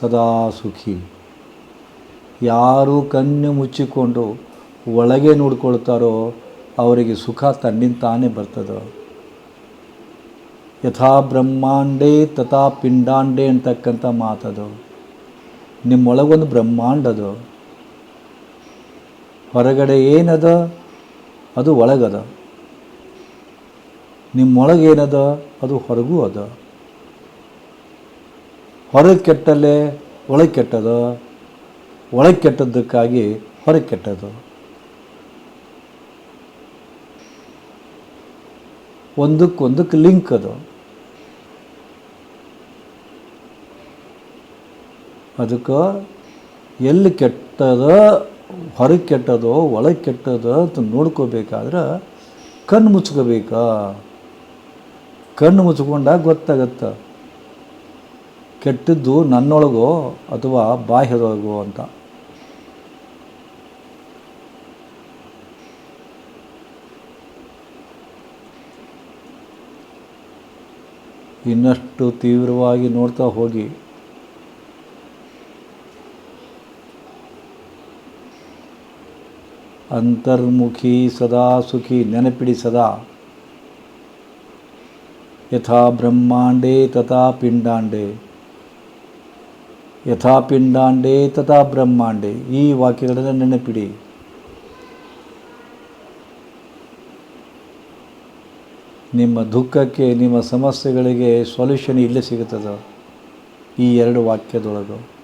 ಸದಾ ಸುಖಿ. ಯಾರು ಕಣ್ಣು ಮುಚ್ಚಿಕೊಂಡು ಒಳಗೆ ನೋಡ್ಕೊಳ್ತಾರೋ ಅವರಿಗೆ ಸುಖ ತನ್ನಿಂದ ತಾನೇ ಬರ್ತದೆ? ಯಥಾ ಬ್ರಹ್ಮಾಂಡೇ ತಥಾ ಪಿಂಡಾಂಡೆ ಅಂತಕ್ಕಂಥ ಮಾತದು? ನಿಮ್ಮೊಳಗೊಂದು ಬ್ರಹ್ಮಾಂಡ ಅದು ಹೊರಗಡೆ ಏನದ? ಅದು ಒಳಗದ. ನಿಮ್ಮೊಳಗೇನದ? ಅದು ಹೊರಗೂ ಅದ. ಹೊರಗೆ ಕೆಟ್ಟಲ್ಲೇ ಒಳಗೆ ಕೆಟ್ಟದು ಒಳಗೆ ಕೆಟ್ಟದ್ದಕ್ಕಾಗಿ ಹೊರಗೆ ಕೆಟ್ಟದು ಒಂದಕ್ಕೊಂದಕ್ಕೆ ಲಿಂಕ್ ಅದು. ಅದಕ್ಕೆ ಎಲ್ಲಿ ಕೆಟ್ಟದ ಹೊರಗೆ ಕೆಟ್ಟದೋ ಒಳಗೆ ಕೆಟ್ಟದ ಅಂತ ನೋಡ್ಕೋಬೇಕಾದ್ರೆ ಕಣ್ಣು ಮುಚ್ಕೋಬೇಕಾ? ಕಣ್ಣು ಮುಚ್ಕೊಂಡಾಗ ಗೊತ್ತಾಗತ್ತೆ. ಕೆಟ್ಟದ್ದು ನನ್ನೊಳಗೋ ಅಥವಾ ಬಾಹ್ಯದೊಳಗೋ ಅಂತ? ಇನ್ನಷ್ಟು ತೀವ್ರವಾಗಿ ನೋಡ್ತಾ ಹೋಗಿ. ಅಂತರ್ಮುಖಿ ಸದಾ ಸುಖಿ ನೆನಪಿಡಿ ಸದಾ. ಯಥಾ ಬ್ರಹ್ಮಾಂಡೇ ತಥಾ ಪಿಂಡಾಂಡೆ. ಯಥಾ ಪಿಂಡಾಂಡೇ, ತಥಾ ಬ್ರಹ್ಮಾಂಡೆ, ಈ ವಾಕ್ಯಗಳನ್ನು ನೆನಪಿಡಿ. ನಿಮ್ಮ ದುಃಖಕ್ಕೆ, ನಿಮ್ಮ ಸಮಸ್ಯೆಗಳಿಗೆ ಸೊಲ್ಯೂಷನ್ ಇಲ್ಲೇ ಸಿಗುತ್ತದೆ ಈ ಎರಡು ವಾಕ್ಯದೊಳಗೆ.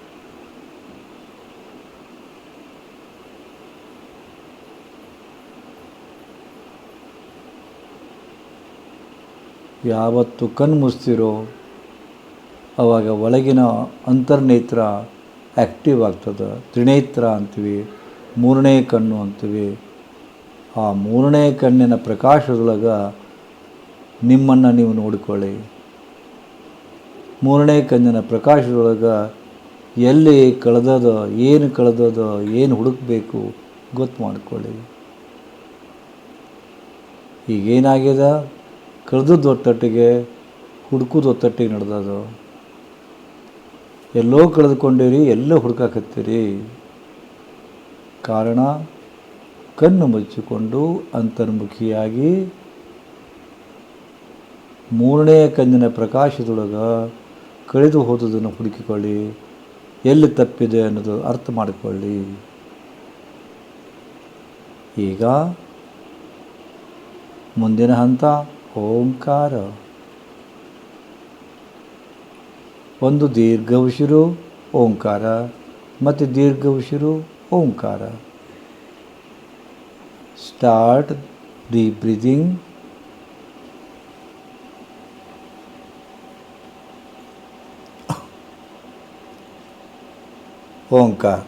ಯಾವತ್ತು ಕಣ್ಣು ಮುಚ್ತಿರೋ ಆವಾಗ ಒಳಗಿನ ಅಂತರ್ನೇತ್ರ ಆ್ಯಕ್ಟಿವ್ ಆಗ್ತದೆ. ತ್ರಿನೇತ್ರ ಅಂತೀವಿ, ಮೂರನೇ ಕಣ್ಣು ಅಂತೀವಿ. ಆ ಮೂರನೇ ಕಣ್ಣಿನ ಪ್ರಕಾಶದೊಳಗೆ ನಿಮ್ಮನ್ನು ನೀವು ನೋಡಿಕೊಳ್ಳಿ. ಮೂರನೇ ಕಣ್ಣಿನ ಪ್ರಕಾಶದೊಳಗೆ ಎಲ್ಲಿ ಕಳೆದದ, ಏನು ಕಳೆದದ, ಏನು ಹುಡುಕಬೇಕು ಗೊತ್ತು ಮಾಡಿಕೊಳ್ಳಿ. ಈಗೇನಾಗ್ಯದ? ಕಳೆದದ್ದು ಒತ್ತಟ್ಟಿಗೆ ಹುಡುಕೋದು ಒತ್ತಟ್ಟಿಗೆ ನಡೆದದು ಎಲ್ಲೋ ಕಳೆದುಕೊಂಡಿರಿ, ಎಲ್ಲೋ ಹುಡುಕಾಕತ್ತೀರಿ. ಕಾರಣ, ಕಣ್ಣು ಮುಚ್ಚಿಕೊಂಡು ಅಂತರ್ಮುಖಿಯಾಗಿ ಮೂರನೇ ಕಣ್ಣಿನ ಪ್ರಕಾಶದೊಳಗೆ ಕಳೆದು ಹೋದುದನ್ನು ಹುಡುಕಿಕೊಳ್ಳಿ. ಎಲ್ಲಿ ತಪ್ಪಿದೆ ಅನ್ನೋದು ಅರ್ಥ ಮಾಡಿಕೊಳ್ಳಿ. ಈಗ ಮುಂದಿನ ಹಂತ, ಓಂಕಾರ. ಒಂದು ದೀರ್ಘ ಉಸಿರು ಓಂಕಾರ ಮತ್ತು ದೀರ್ಘ ಉಸಿರು ಓಂಕಾರ. Start the breathing Omkara.